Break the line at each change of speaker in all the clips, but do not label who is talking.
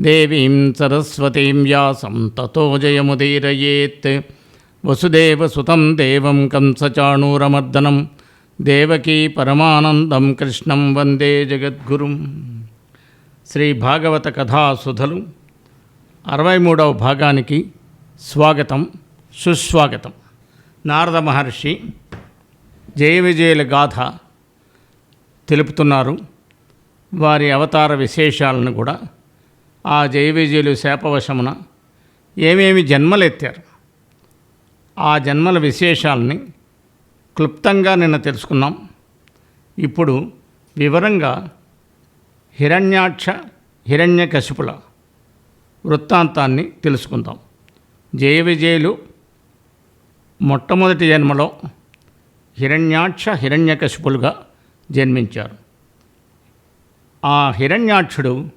దేవీం సరస్వతీం వ్యాసం తతో జయముదీరయేత్. వసుదేవసుతం దేవం కంసచాణూరమర్దనం దేవకీ పరమానందం కృష్ణం వందే జగద్గురుం. శ్రీ భాగవత కథాసుధలు అరవై మూడవ భాగానికి స్వాగతం సుస్వాగతం. నారద మహర్షి జయ విజయుల గాథ తెలుపుతున్నారు. వారి అవతార విశేషాలను కూడా ఆ జయ విజయులు శాపవశమున ఏమేమి జన్మలెత్తారు? ఆ జన్మల విశేషాలని క్లుప్తంగా నిన్న తెలుసుకున్నాం. ఇప్పుడు వివరంగా హిరణ్యాక్ష హిరణ్యకశిపుల వృత్తాంతాన్ని తెలుసుకుందాం. జయ విజయులు మొట్టమొదటి జన్మలో హిరణ్యాక్ష హిరణ్యకశిపులుగా జన్మించారు. ఆ హిరణ్యాక్షుడు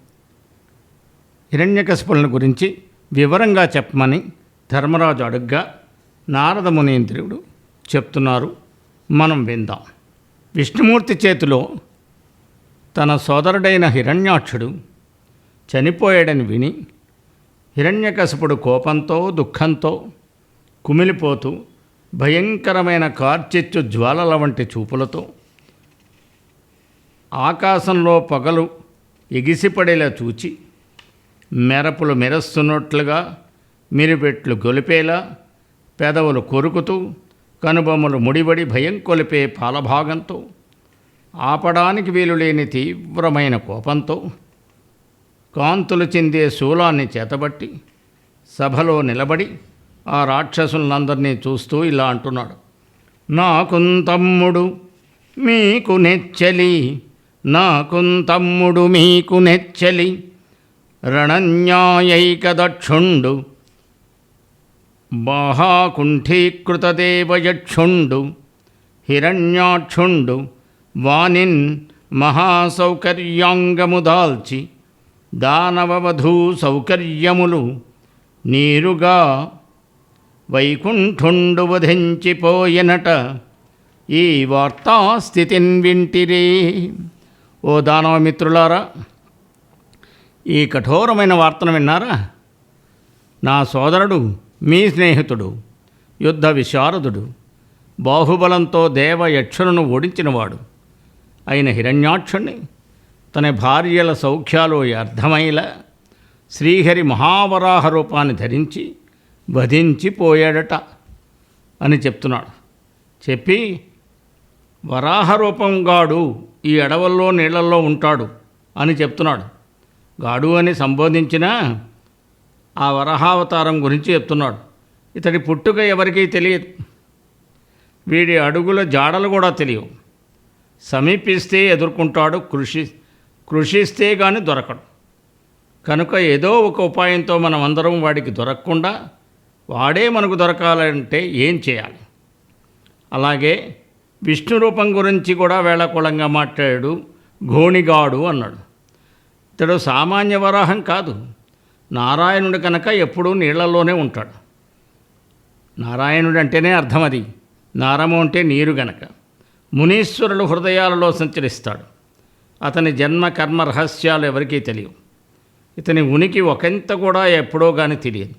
హిరణ్యకశిపులను గురించి వివరంగా చెప్పమని ధర్మరాజు అడుగ్గా నారద మునీంద్రుడు చెప్తున్నారు. మనం విందాం. విష్ణుమూర్తి చేతిలో తన సోదరుడైన హిరణ్యాక్షుడు చనిపోయాడని విని హిరణ్యకశపుడు కోపంతో దుఃఖంతో కుమిలిపోతూ భయంకరమైన కార్చెచ్చు జ్వాలల వంటి చూపులతో ఆకాశంలో పొగలు ఎగిసిపడేలా చూచి మెరపులు మెరస్తున్నట్లుగా మిరిపెట్లు గొలిపేలా పెదవులు కొరుకుతూ కనుబొమ్మలు ముడిబడి భయం కొలిపే పాలభాగంతో ఆపడానికి వీలులేని తీవ్రమైన కోపంతో కాంతులు చెందే శూలాన్ని చేతబట్టి సభలో నిలబడి ఆ రాక్షసులందరినీ చూస్తూ ఇలా అంటున్నాడు. నాకుంతమ్ముడు మీకు నెచ్చలి నాకుంతమ్ముడు మీకు నెచ్చలి రణన్యాయైకదక్షుండు. బాహాకుంఠీకృతదేవయక్షుండు. హిరణ్యాక్షుండు. వానిన్ మహాసౌకర్యాంగముదాల్చి. దానవవధూ సౌకర్యములు నీరుగా వైకుంఠుండు వధించిపోయినట. ఈ వార్తాస్థితిన్ వింటిరే ఓ దానవమిత్రులారా ఈ కఠోరమైన వార్తను విన్నారా? నా సోదరుడు మీ స్నేహితుడు యుద్ధ విశారదుడు బాహుబలంతో దేవ యక్షులను ఓడించినవాడు. అయిన హిరణ్యాక్షుణ్ణి తన భార్యల సౌఖ్యాలు అర్థమైలా శ్రీహరి మహావరాహ రూపాన్ని ధరించి వధించిపోయాడట అని చెప్తున్నాడు. చెప్పి వరాహ రూపం గాడు ఈ అడవుల్లో నీళ్ళలో ఉంటాడు అని చెప్తున్నాడు. గాడు అని సంబోధించిన ఆ వరహావతారం గురించి చెప్తున్నాడు. ఇతడి పుట్టుక ఎవరికీ తెలియదు. వీడి అడుగుల జాడలు కూడా తెలియవు. సమీపిస్తే ఎదుర్కొంటాడు కృషి కృషిస్తే కానీ దొరకడు. కనుక ఏదో ఒక ఉపాయంతో మనం అందరం వాడికి దొరకకుండా వాడే మనకు దొరకాలంటే ఏం చేయాలి? అలాగే విష్ణు రూపం గురించి కూడా వేళకోళంగా మాట్లాడాడు ఘోణిగాడు అన్నాడు. ఇతడు సామాన్య వరాహం కాదు. నారాయణుడు కనుక ఎప్పుడూ నీళ్ళలోనే ఉంటాడు. నారాయణుడు అంటేనే అర్థం అది. నారము అంటే నీరు గనక. మునీశ్వరుడు హృదయాలలో సంచరిస్తాడు. అతని జన్మ కర్మ రహస్యాలు ఎవరికీ తెలియవు. ఇతని ఉనికి ఒకంత కూడా ఎప్పుడో కానీ తెలియదు.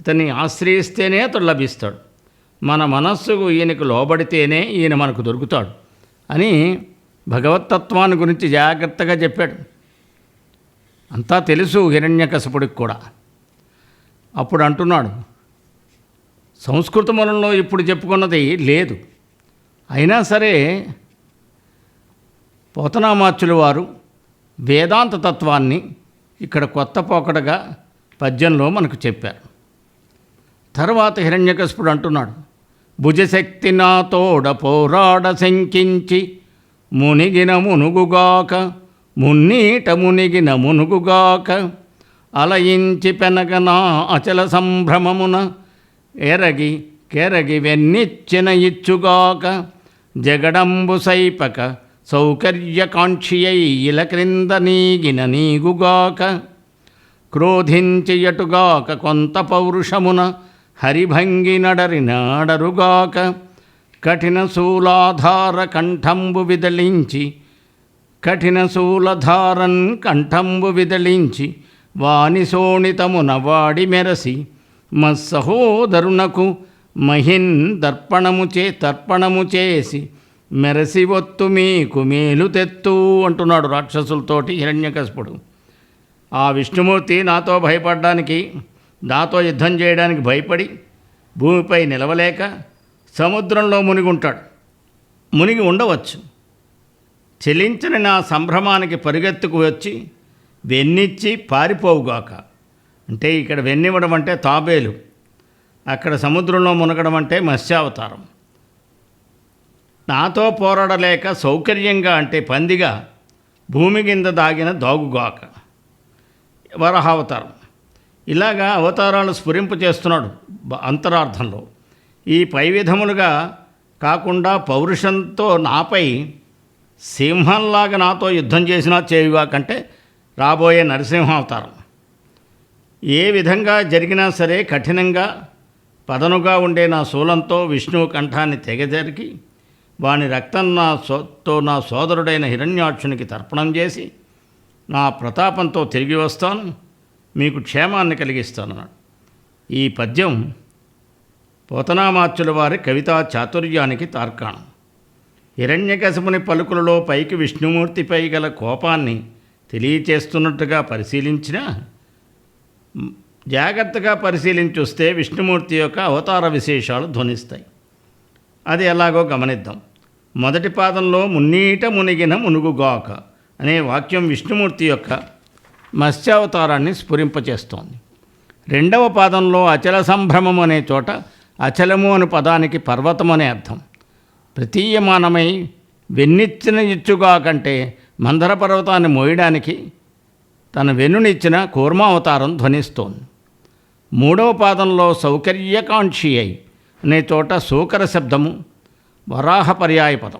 ఇతన్ని ఆశ్రయిస్తేనే అతడు లభిస్తాడు. మన మనస్సుకు ఈయనకు లోబడితేనే ఈయన మనకు దొరుకుతాడు అని భగవతత్వాన్ని గురించి జాగ్రత్తగా చెప్పాడు. అంతా తెలుసు హిరణ్యకశపుడికి కూడా. అప్పుడు అంటున్నాడు సంస్కృత మూలంలో ఇప్పుడు చెప్పుకున్నది లేదు. అయినా సరే పోతనామాచుల వారు వేదాంత తత్వాన్ని ఇక్కడ కొత్త పోకడగా పద్యంలో మనకు చెప్పారు. తర్వాత హిరణ్యకశపుడు అంటున్నాడు భుజశక్తి నాతోడ పోరాడ శంకించి మునిగిన మునుగుగాక మున్నీట మునిగిన మునుగుగాక అలయించి పెనగనా అచల సంభ్రమమున ఎరగి కెరగి వెన్నిచ్చిన ఇచ్చుగాక జగడంబు సైపక సౌకర్యకాంక్షియై ఇల క్రింద నీగిన నీగుగాక క్రోధించియటుగాక కొంత పౌరుషమున హరిభంగి నడరి నాడరుగాక కఠిన శూలాధార కంఠంబు విదలించి కఠిన శూలధారన్ కంఠంబు విదలించి వాని శోణితమున వాడి మెరసి మత్సహోదరునకు మహిన్ దర్పణము చే తర్పణము చేసి మెరసి ఒత్తు మీకు మేలు తెత్తు అంటున్నాడు రాక్షసులతోటి హిరణ్యకశపుడు. ఆ విష్ణుమూర్తి నాతో భయపడడానికి నాతో యుద్ధం చేయడానికి భయపడి భూమిపై నిలవలేక సముద్రంలో మునిగి ఉంటాడు మునిగి ఉండవచ్చు. చెలించిన నా సంభ్రమానికి పరిగెత్తుకు వచ్చి వెన్నిచ్చి పారిపోవుగాక. అంటే ఇక్కడ వెన్నివ్వడం అంటే తాబేలు. అక్కడ సముద్రంలో మునగడం అంటే మత్స్యావతారం. నాతో పోరాడలేక సౌకర్యంగా అంటే పందిగా భూమి కింద దాగిన దాగుగాక. వరహావతారం. ఇలాగా అవతారాలు స్ఫురింపు చేస్తున్నాడు బ- అంతరార్థంలో. ఈ పై విధములుగా కాకుండా పౌరుషంతో నాపై సింహంలాగా నాతో యుద్ధం చేసినా చేయుగాకంటే రాబోయే నరసింహావతారం. ఏ విధంగా జరిగినా సరే కఠినంగా పదనుగా ఉండే నా శూలంతో విష్ణువు కంఠాన్ని తెగజరికి వాని రక్తం నా సోతో నా సోదరుడైన హిరణ్యాక్షునికి తర్పణం చేసి నా ప్రతాపంతో తిరిగి వస్తాను మీకు క్షేమాన్ని కలిగిస్తానన్నాడు. ఈ పద్యం పోతనామాచ్యుల వారి కవితా చాతుర్యానికి తార్కాణం. హిరణ్యకశముని పలుకులలో పైకి విష్ణుమూర్తిపై గల కోపాన్ని తెలియచేస్తున్నట్టుగా పరిశీలించినా జాగ్రత్తగా పరిశీలించొస్తే విష్ణుమూర్తి యొక్క అవతార విశేషాలు ధ్వనిస్తాయి. అది ఎలాగో గమనిద్దాం. మొదటి పాదంలో మున్నీట మునిగిన మునుగుగాక అనే వాక్యం విష్ణుమూర్తి యొక్క మత్స్యావతారాన్ని స్ఫురింపచేస్తోంది. రెండవ పాదంలో అచల సంభ్రమం అనే చోట అచలము అను పదానికి పర్వతం అనే అర్థం. ప్రతీయమానమై వెన్నిచ్చిన ఇచ్చుగా కంటే మందర పర్వతాన్ని మోయడానికి తన వెన్నునిచ్చిన కూర్మావతారం ధ్వనిస్తోంది. మూడవ పాదంలో సౌకర్యకాంక్షి అయి అనే చోట సూకర శబ్దము వరాహ పర్యాయ పదం.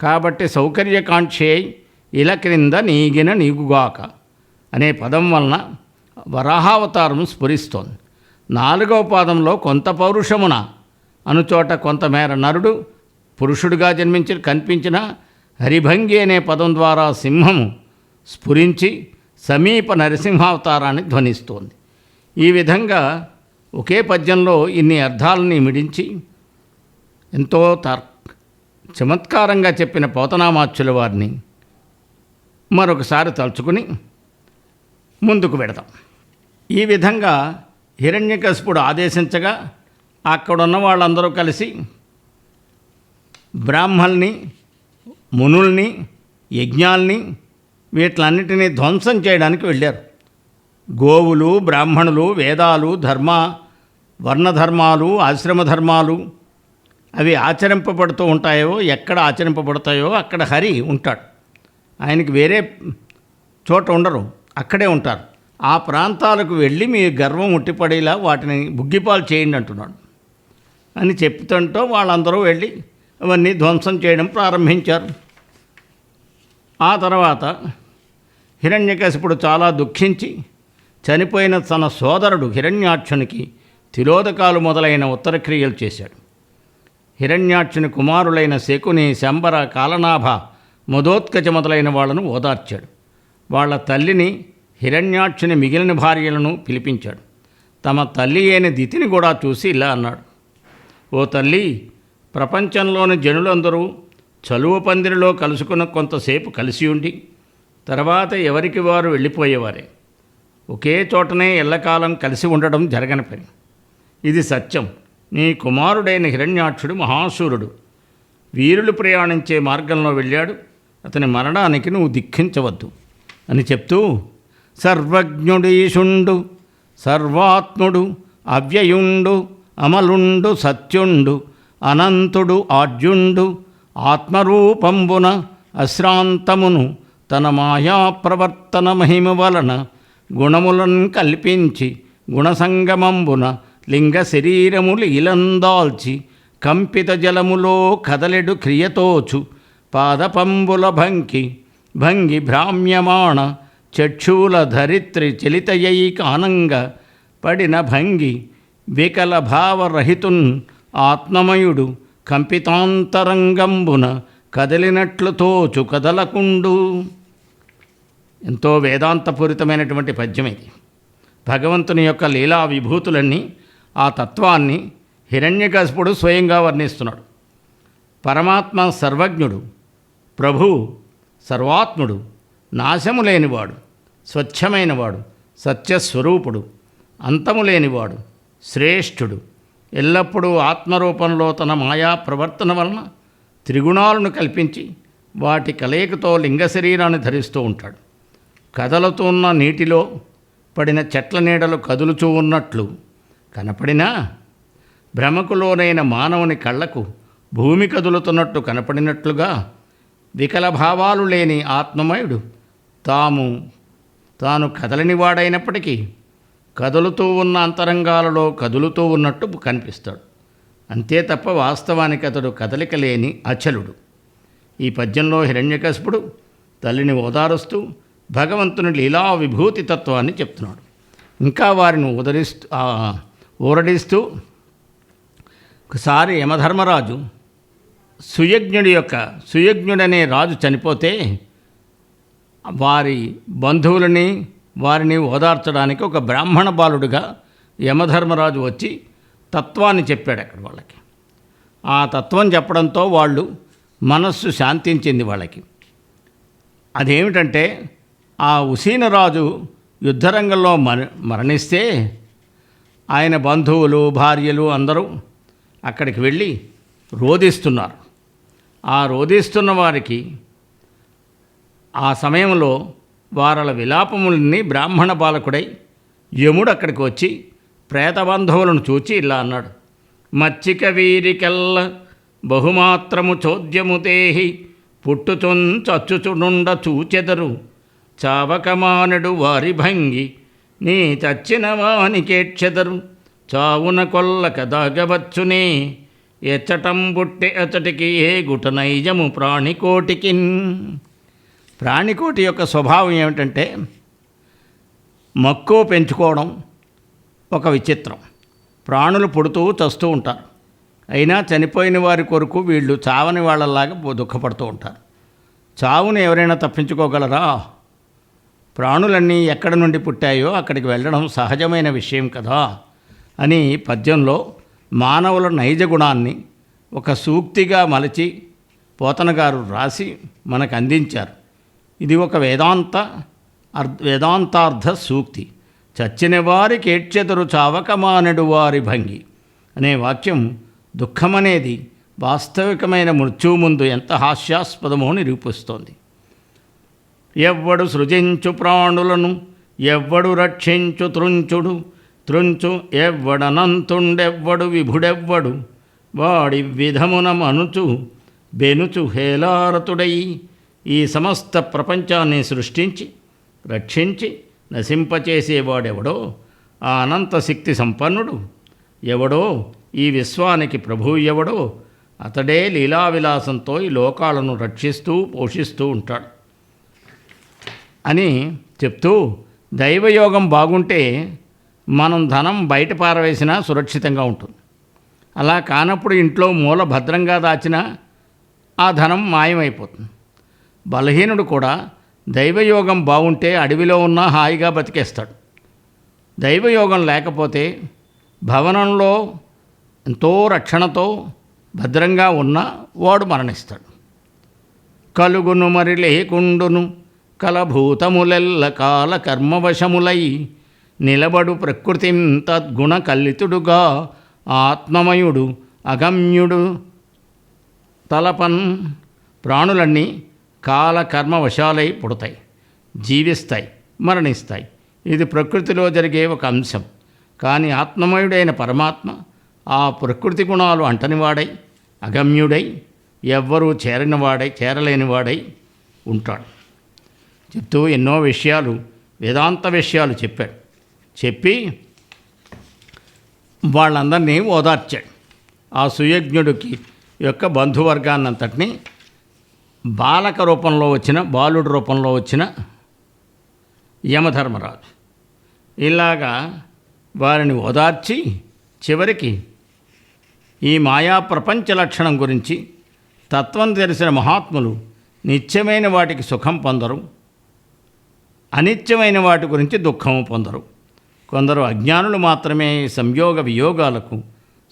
కాబట్టి సౌకర్యకాంక్షి అయి ఇల క్రింద నీగిన నీగుగాక అనే పదం వలన వరాహావతారం స్ఫురిస్తోంది. నాలుగవ పాదంలో కొంత పౌరుషమున అనుచోట కొంతమేర నరుడు పురుషుడిగా జన్మించి కనిపించిన హరిభంగి అనే పదం ద్వారా సింహము స్ఫురించి సమీప నరసింహావతారాన్ని ధ్వనిస్తోంది. ఈ విధంగా ఒకే పద్యంలో ఇన్ని అర్థాలని మిడించి ఎంతో తార్ చమత్కారంగా చెప్పిన పోతనామాచ్యుల వారిని మరొకసారి తలుచుకుని ముందుకు పెడతాం ఈ విధంగా హిరణ్యకశిపుడు ఆదేశించగా అక్కడున్న వాళ్ళందరూ కలిసి బ్రాహ్మల్ని మునుల్ని యజ్ఞాల్ని వీటిలన్నిటినీ ధ్వంసం చేయడానికి వెళ్ళారు. గోవులు బ్రాహ్మణులు వేదాలు ధర్మ వర్ణధర్మాలు ఆశ్రమ ధర్మాలు అవి ఆచరింపబడుతూ ఉంటాయో ఎక్కడ ఆచరింపబడతాయో అక్కడ హరి ఉంటాడు. ఆయనకి వేరే చోట ఉండరు అక్కడే ఉంటారు. ఆ ప్రాంతాలకు వెళ్ళి మీ గర్వం ఉట్టిపడేలా వాటిని బుగ్గిపాలు చేయండి అంటున్నాడు. అని చెప్తుంటూ వాళ్ళందరూ వెళ్ళి అవన్నీ ధ్వంసం చేయడం ప్రారంభించారు. ఆ తర్వాత హిరణ్యకశిపుడు చాలా దుఃఖించి చనిపోయిన తన సోదరుడు హిరణ్యాక్షునికి తిలోదకాలు మొదలైన ఉత్తర క్రియలు చేశాడు. హిరణ్యాక్షుని కుమారులైన శకుని శంబర కాలనాభ మధోత్కచ మొదలైన వాళ్ళను ఓదార్చాడు. వాళ్ళ తల్లిని హిరణ్యాక్షుని మిగిలిన భార్యలను పిలిపించాడు. తమ తల్లి అయిన దితిని కూడా చూసి ఇలా అన్నాడు. ఓ తల్లి ప్రపంచంలోని జనులందరూ చలువ పందిరిలో కలుసుకున్న కొంతసేపు కలిసి ఉండి తర్వాత ఎవరికి వారు వెళ్ళిపోయేవారే. ఒకే చోటనే ఎల్లకాలం కలిసి ఉండడం జరగని పని. ఇది సత్యం. నీ కుమారుడైన హిరణ్యాక్షుడు మహాశూరుడు వీరులు ప్రయాణించే మార్గంలో వెళ్ళాడు. అతని మరణానికి నువ్వు దిక్కించవద్దు అని చెప్తూ సర్వజ్ఞుడీశుండు సర్వాత్ముడు అవ్యయుండు అమలుండు సత్యుండు అనంతుడు ఆర్జుండు ఆత్మరూపంబున అశ్రాంతమును తన మాయా ప్రవర్తన మహిమ వలన గుణములను కల్పించి గుణసంగమంబున లింగ శరీరములు ఇలందాల్చి కంపిత జలములో కదలెడు క్రియతోచు పాదపంబుల భంకి భంగి భ్రామ్యమాణ చక్షూల ధరిత్రి చలితయైకానంగ పడిన భంగి వికల భావరహితున్ ఆత్మమయుడు కంపితాంతరంగంబున కదిలినట్లు తోచు కదలకుండు. ఎంతో వేదాంతపూరితమైనటువంటి పద్యం ఇది. భగవంతుని యొక్క లీలా విభూతులన్నీ ఆ తత్వాన్ని హిరణ్యకశపుడు స్వయంగా వర్ణిస్తున్నాడు. పరమాత్మ సర్వజ్ఞుడు ప్రభు సర్వాత్ముడు నాశము లేనివాడు స్వచ్ఛమైనవాడు సత్యస్వరూపుడు అంతము లేనివాడు శ్రేష్ఠుడు ఎల్లప్పుడూ ఆత్మరూపంలో తన మాయా ప్రవర్తన వలన త్రిగుణాలను కల్పించి వాటి కలయికతో లింగ శరీరాన్ని ధరిస్తూ ఉంటాడు. కదలుతున్న నీటిలో పడిన చెట్ల నీడలు కదులుచూ ఉన్నట్లు కనపడినా భ్రమకులోనైన మానవుని కళ్ళకు భూమి కదులుతున్నట్టు కనపడినట్లుగా వికల భావాలు లేని ఆత్మమయుడు తాము తాను కదలని వాడైనప్పటికీ కదులుతూ ఉన్న అంతరంగాలలో కదులుతూ ఉన్నట్టు కనిపిస్తాడు. అంతే తప్ప వాస్తవానికి అతడు కదలిక లేని అచలుడు. ఈ పద్యంలో హిరణ్యకశపుడు తల్లిని ఓదారుస్తూ భగవంతుని లీలా విభూతి తత్వాన్ని చెప్తున్నాడు. ఇంకా వారిని ఉదరిస్తూ ఊరడిస్తూ ఒకసారి యమధర్మరాజు సుయజ్ఞుడి యొక్క సుయజ్ఞుడనే రాజు చనిపోతే వారి బంధువులని వారిని ఓదార్చడానికి ఒక బ్రాహ్మణ బాలుడుగా యమధర్మరాజు వచ్చి తత్వాన్ని చెప్పాడు అక్కడ వాళ్ళకి. ఆ తత్వం చెప్పడంతో వాళ్ళు మనస్సు శాంతించింది వాళ్ళకి. అదేమిటంటే ఆ ఉసీనరాజు యుద్ధరంగంలో మర మరణిస్తే ఆయన బంధువులు భార్యలు అందరూ అక్కడికి వెళ్ళి రోధిస్తున్నారు. ఆ రోధిస్తున్న వారికి ఆ సమయంలో వారల విలాపములని బ్రాహ్మణ బాలకుడై యముడు అక్కడికి వచ్చి ప్రేతబంధువులను చూచి ఇలా అన్నాడు మచ్చిక వీరికెల్ల బహుమాత్రము చోద్యము దేహి పుట్టుచున్ చచ్చుచునుండ చూచెదరు. చావకమానుడు వారి భంగి నీ చచ్చిన వానికేక్షెదరు చావున కొల్ల కదాగవచ్చునే ఎచ్చటం బుట్టె అచటికి ఏ గుట నైజము ప్రాణికోటికిన్. ప్రాణికోటి యొక్క స్వభావం ఏమిటంటే మక్కువ పెంచుకోవడం ఒక విచిత్రం. ప్రాణులు పుడుతూ చస్తూ ఉంటారు. అయినా చనిపోయిన వారి కొరకు వీళ్ళు చావని వాళ్ళలాగా దుఃఖపడుతూ ఉంటారు. చావును ఎవరైనా తప్పించుకోగలరా? ప్రాణులన్నీ ఎక్కడి నుండి పుట్టాయో అక్కడికి వెళ్ళడం సహజమైన విషయం కదా అని పద్యంలో మానవుల నైజ గుణాన్ని ఒక సూక్తిగా మలచి పోతనగారు రాసి మనకు అందించారు. ఇది ఒక వేదాంత వేదాంతార్థ సూక్తి. చచ్చిన వారి ఏడ్చెదరు చావకమానడు వారి భంగి. అనే వాక్యం దుఃఖమనేది వాస్తవికమైన మృత్యువు ముందు ఎంత హాస్యాస్పదమో నిరూపిస్తోంది. ఎవ్వడు సృజించు ప్రాణులను ఎవ్వడు రక్షించు త్రుంచుడు త్రుంచు ఎవ్వడనంతుండెవ్వడు విభుడెవ్వడు వాడి విధమున మనుచు బెనుచు హేలారతుడై ఈ సమస్త ప్రపంచాన్ని సృష్టించి రక్షించి నశింపచేసేవాడెవడో ఆ అనంత శక్తి సంపన్నుడు ఎవడో ఈ విశ్వానికి ప్రభువు ఎవడో అతడే లీలావిలాసంతో ఈ లోకాలను రక్షిస్తూ పోషిస్తూ ఉంటాడు. అని చెప్తూ దైవయోగం బాగుంటే మనం ధనం బయట పారవేసినా సురక్షితంగా ఉంటుంది. అలా కానప్పుడు ఇంట్లో మూల భద్రంగా దాచినా ఆ ధనం మాయమైపోతుంది. బలహీనుడు కూడా దైవయోగం బాగుంటే అడవిలో ఉన్నా హాయిగా బతికేస్తాడు. దైవయోగం లేకపోతే భవనంలో ఎంతో రక్షణతో భద్రంగా ఉన్న వాడు మరణిస్తాడు. కలుగును మరి లేకుండును కలభూతములెల్ల కాల కర్మవశములై నిలబడు ప్రకృతి తద్గుణ కల్లితుడుగా ఆత్మమయుడు అగమ్యుడు తలపన్ ప్రాణులన్నీ కాలకర్మ వశాలై పుడతాయి జీవిస్తాయి మరణిస్తాయి. ఇది ప్రకృతిలో జరిగే ఒక అంశం. కానీ ఆత్మమయుడైన పరమాత్మ ఆ ప్రకృతి గుణాలు అంటనివాడై అగమ్యుడై ఎవ్వరూ చేరినవాడై చేరలేనివాడై ఉంటాడు. చెప్తూ ఎన్నో విషయాలు వేదాంత విషయాలు చెప్పాడు. చెప్పి వాళ్ళందరినీ ఓదార్చాడు. ఆ సుయజ్ఞుడికి యొక్క బంధువర్గాన్నంతటినీ బాలక రూపంలో వచ్చిన బాలుడి రూపంలో వచ్చిన యమధర్మరాజు. ఇలాగా వారిని ఓదార్చి చివరికి ఈ మాయా ప్రపంచ లక్షణం గురించి తత్వం తెలిసిన మహాత్ములు నిత్యమైన వాటికి సుఖం పొందరు అనిత్యమైన వాటి గురించి దుఃఖము పొందరు. కొందరు అజ్ఞానులు మాత్రమే సంయోగ వియోగాలకు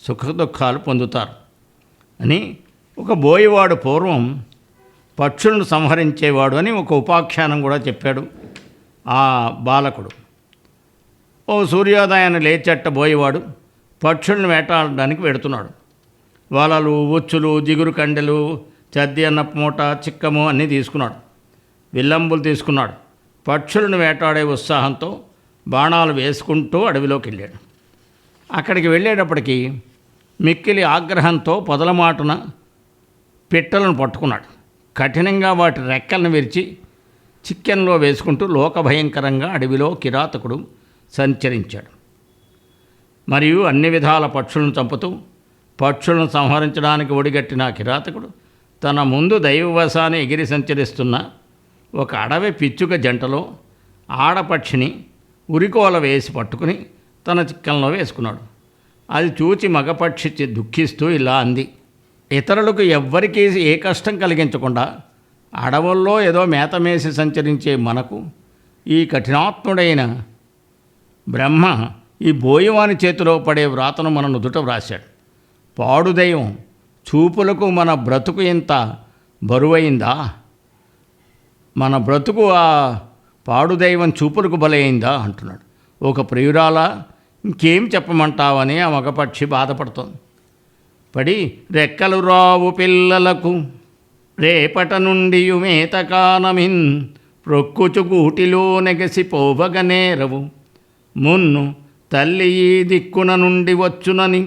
సుఖ దుఃఖాలు పొందుతారు అని ఒక బోయవాడు పూర్వం పక్షులను సంహరించేవాడు అని ఒక ఉపాఖ్యానం కూడా చెప్పాడు ఆ బాలకుడు. ఓ సూర్యోదయాన్ని లేచెట్టబోయేవాడు పక్షులను వేటాడడానికి వెడుతున్నాడు. వలలు ఉచ్చులు జిగురు కండెలు చద్ది అన్న మూట చిక్కము అన్నీ తీసుకున్నాడు. విల్లంబులు తీసుకున్నాడు. పక్షులను వేటాడే ఉత్సాహంతో బాణాలు వేసుకుంటూ అడవిలోకి వెళ్ళాడు అక్కడికి వెళ్ళేటప్పటికి మిక్కిలి ఆగ్రహంతో పొదలమాటున పిట్టలను పట్టుకున్నాడు. కఠినంగా వాటి రెక్కలను విరిచి చిక్కెన్లో వేసుకుంటూ లోకభయంకరంగా అడవిలో కిరాతకుడు సంచరించాడు. మరియు అన్ని విధాల పక్షులను చంపుతూ పక్షులను సంహరించడానికి ఒడిగట్టిన కిరాతకుడు తన ముందు దైవవశాన్ని ఎగిరి సంచరిస్తున్న ఒక అడవి పిచ్చుక జంటలో ఆడపక్షిని ఉరికోల వేసి పట్టుకుని తన చిక్కంలో వేసుకున్నాడు. అది చూచి మగపక్షి దుఃఖిస్తూ ఇలా అంది ఇతరులకు ఎవ్వరికీ ఏ కష్టం కలిగించకుండా అడవుల్లో ఏదో మేతమేసి సంచరించే మనకు ఈ కఠినాత్ముడైన బ్రహ్మ ఈ బోయవాని చేతిలో పడే వ్రాతను మన నుదుట వ్రాశాడు. పాడు దైవం చూపులకు మన బ్రతుకు ఇంత బరువైందా? మన బ్రతుకు ఆ పాడుదైవం చూపులకు బలైందా అంటున్నాడు. ఒక ప్రియురాల ఇంకేం చెప్పమంటావని ఆ మగపక్షి బాధపడుతోంది. పడి రెక్కలు రావు పిల్లలకు. రేపట నుండి మేతకానమిన్ ప్రొక్కుచు గూటిలో నెగసి పోవగనేరవు మున్ను తల్లి ఈ దిక్కున నుండి వచ్చునని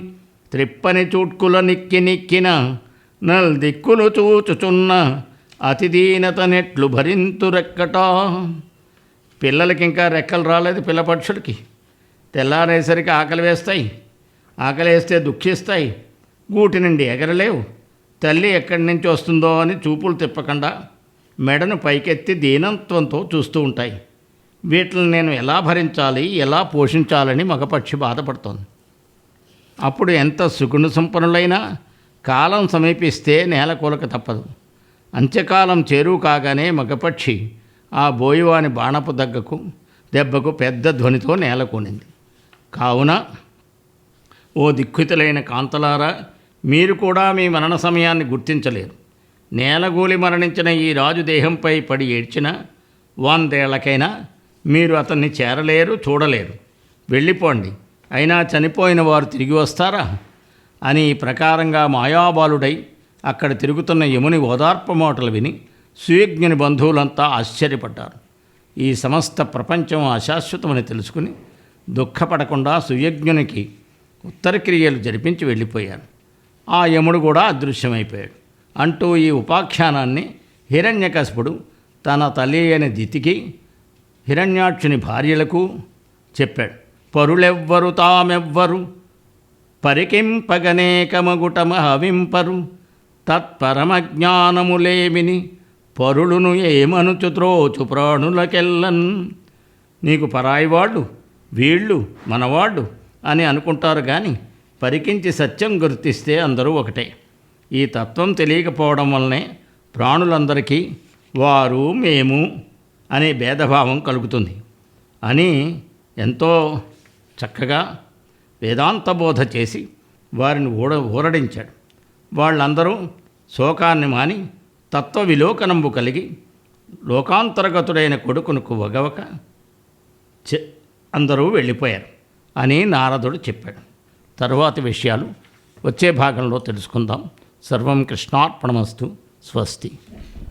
త్రిప్పని చూట్కుల నిక్కి నిక్కిన నల్ దిక్కులు చూచుచున్న అతిదీనత నెట్లు భరింతు రెక్కట. పిల్లలకి ఇంకా రెక్కలు రాలేదు పిల్ల పక్షులకి తెల్లారేసరికి ఆకలి వేస్తాయి. ఆకలి వేస్తే దుఃఖిస్తాయి. గూటి నుండి ఎగరలేవు. తల్లి ఎక్కడి నుంచి వస్తుందో అని చూపులు తిప్పకుండా మెడను పైకెత్తి దీనత్వంతో చూస్తూ ఉంటాయి. వీటిని నేను ఎలా భరించాలి ఎలా పోషించాలని మగపక్షి బాధపడుతోంది. అప్పుడు ఎంత సుగుణ సంపన్నులైనా కాలం సమీపిస్తే నేల కూలక తప్పదు. అంత్యకాలం చేరువు కాగానే మగపక్షి ఆ బోయివాని బాణపు దగ్గకు దెబ్బకు పెద్ద ధ్వనితో నేల కూనింది. కావున ఓ దిక్కుతులైన కాంతలారా మీరు కూడా మీ మరణ సమయాన్ని గుర్తించలేరు. నేలగూలి మరణించిన ఈ రాజు దేహంపై పడి ఏడ్చిన వందేళ్ళకైనా మీరు అతన్ని చేరలేరు చూడలేరు. వెళ్ళిపోండి. అయినా చనిపోయిన వారు తిరిగి వస్తారా? అని ఈ ప్రకారంగా మాయాబాలుడై అక్కడ తిరుగుతున్న యముని ఓదార్ప మాటలు విని సుయజ్ఞుని బంధువులంతా ఆశ్చర్యపడ్డారు. ఈ సమస్త ప్రపంచం అశాశ్వతమని తెలుసుకుని దుఃఖపడకుండా సుయజ్ఞునికి ఉత్తరక్రియలు జరిపించి వెళ్ళిపోయారు. ఆ యముడు కూడా అదృశ్యమైపోయాడు. అంటూ ఈ ఉపాఖ్యానాన్ని హిరణ్యకశపుడు తన తల్లి అయిన దితికి హిరణ్యాక్షుని భార్యలకు చెప్పాడు. పరులెవ్వరు తామెవ్వరు? పరికింపగనేకమగుటమ హవింపరు తత్పరమజ్ఞానములేమిని? పరులును ఏమనుచు త్రోచు ప్రాణులకెల్లన్? నీకు పరాయివాళ్ళు వీళ్ళు మనవాళ్ళు అని అనుకుంటారు కానీ పరికించి సత్యం గుర్తిస్తే అందరూ ఒకటే. ఈ తత్వం తెలియకపోవడం వల్లనే ప్రాణులందరికీ వారు మేము అనే భేదభావం కలుగుతుంది. అని ఎంతో చక్కగా వేదాంత బోధ చేసి వారిని ఊడ ఊరడించాడు. వాళ్ళందరూ శోకాన్ని మాని తత్వ విలోకనంబు కలిగి లోకాంతర్గతుడైన కొడుకునకు వగవక చె అందరూ వెళ్ళిపోయారు అని నారదుడు చెప్పాడు. తరువాతి విషయాలు వచ్చే భాగంలో తెలుసుకుందాం. సర్వం కృష్ణార్పణమస్తు. స్వస్తి.